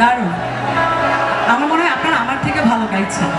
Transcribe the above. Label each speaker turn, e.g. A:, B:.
A: দারুণ। আমার মনে হয় আপনারা আমার থেকে ভালো গাইছেন।